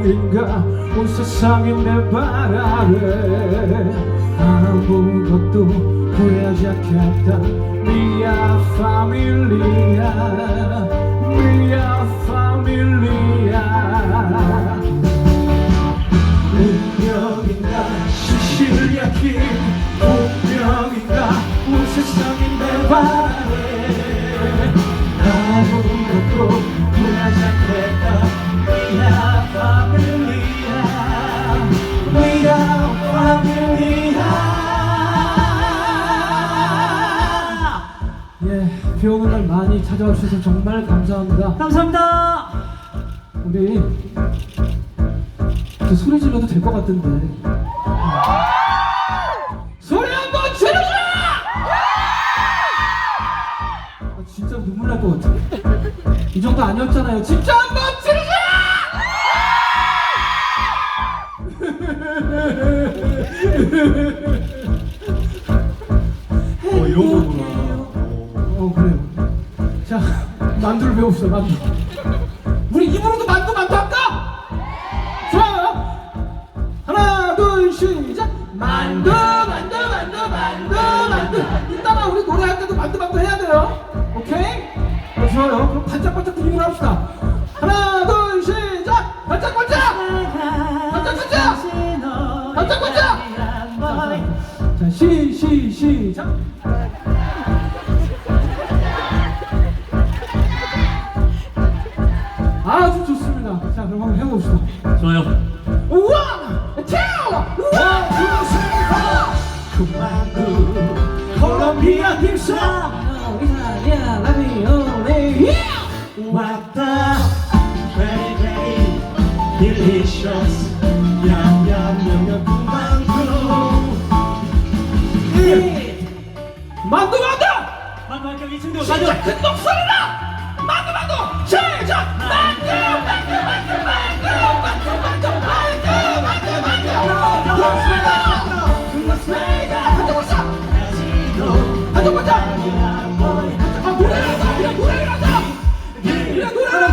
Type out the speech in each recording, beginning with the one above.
운명인가 온 세상이 내 발 아래 아무것도 후회하지 않겠다. 미야 파밀리아 미야 파밀리아 찾아와 주셔서 정말 감사합니다 감사합니다. 우리 저 소리 질러도 될 것 같은데 소리 한번 질러줘! 아, 진짜 눈물 날 것 같아 이 정도 아니었잖아요 진짜 한번 질러줘! 배웁시다 만두 우리 입으로도 만두 만두 할까? 좋아요. 하나 둘 시작. 만두 만두 만두 만두 만두. 이따가 우리 노래할 때도 만두 만두 해야 돼요. 오케이? 어, 좋아요. 그럼 반짝반짝 드림으로 합시다. 하나 둘 시작. 반짝반짝! 반짝반짝! 반짝반짝! 자 시 시 시작 좋아요. 투, 쓰리, 포. 그만두 콜롬비아 딥스 이탈리아 라비올리 왔다. Very very delicious. 얌얌얌얌 kumangku. 만두 만두 만두 할게요. 이 친구 진짜 가죠. 큰 목소리로 만두 만두 시작 만두 만두 만두 만두 노래라도 노래라도 노래라도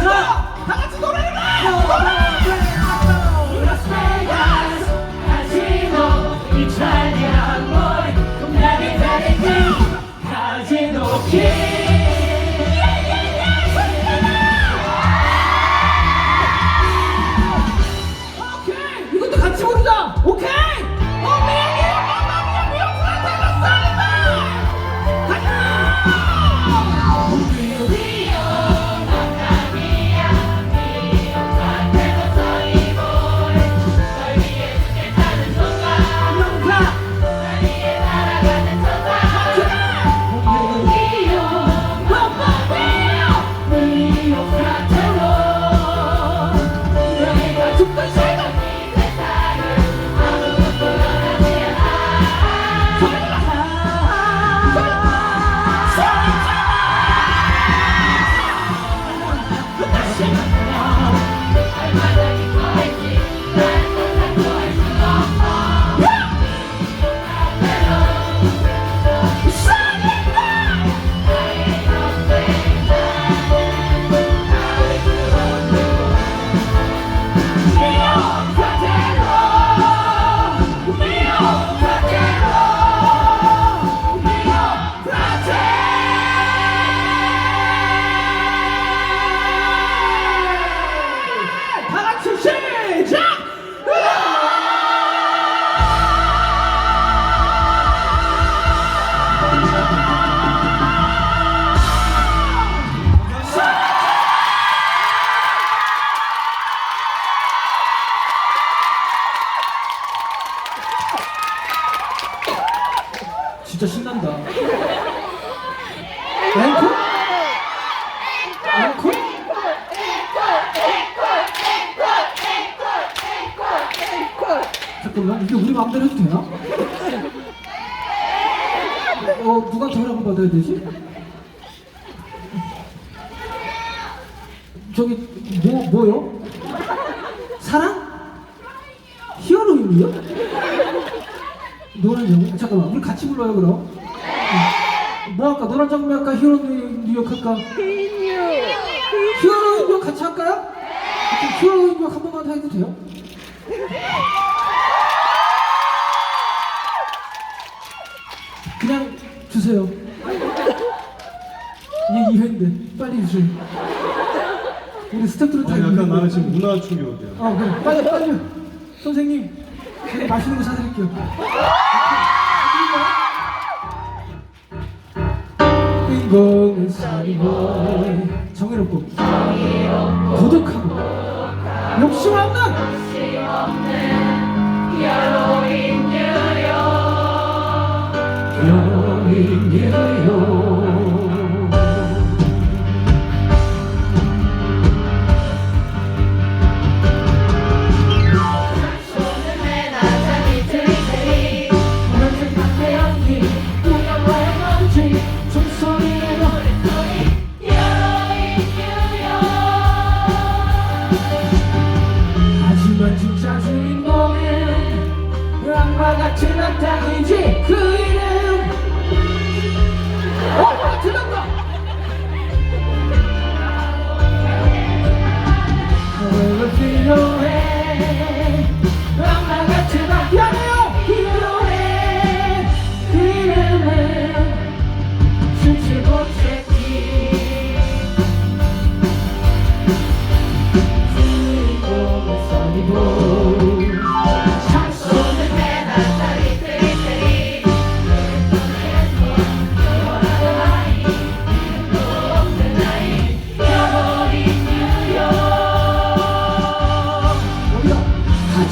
잠깐만 이게 우리 마음대로 해도 되나? 어 누가 허락을 받아야 되지? 저기 뭐 뭐요? 사랑? 히어로임이요? 노란 장미? 잠깐만 우리 같이 불러요 그럼 뭐 할까? 노란 장미 할까? 히어로임 뉴욕 할까? 히어로임 뉴욕 같이 할까요? 큐어인력 한 번만 해도 돼요? 주세요. 2회인데 빨리 주세요. 우리 스태프들은 다 아, 약간. 나는 지금 문화 충격이야. 어, 그래. 빨리, 빨리. 선생님, 제가 맛있는 거 사드릴게요. 인공은 사이보이 정의롭고 고독하고 욕심 없는 여인 뉴욕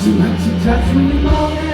하지만 진짜 주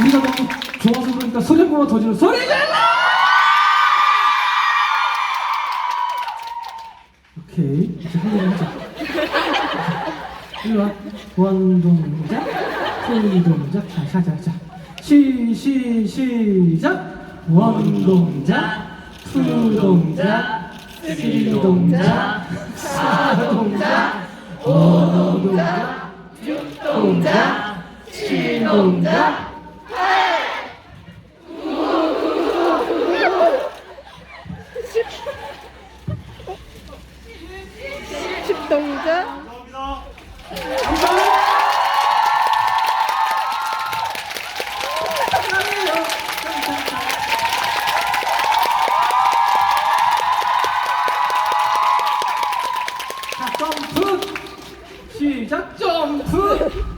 우리가 너무 좋아서 그러니까 소리 한 번만 더 질러 소리 질러! 오케이. 이제 한번 하자. 일로 와. 원동작 투동작. 자자자자. 시시 시작. 원동작 투동작 쓰리동작 사동작 오동작 육동작 칠동작 동작 자, 점프! 시작, 점프! 감사합니다!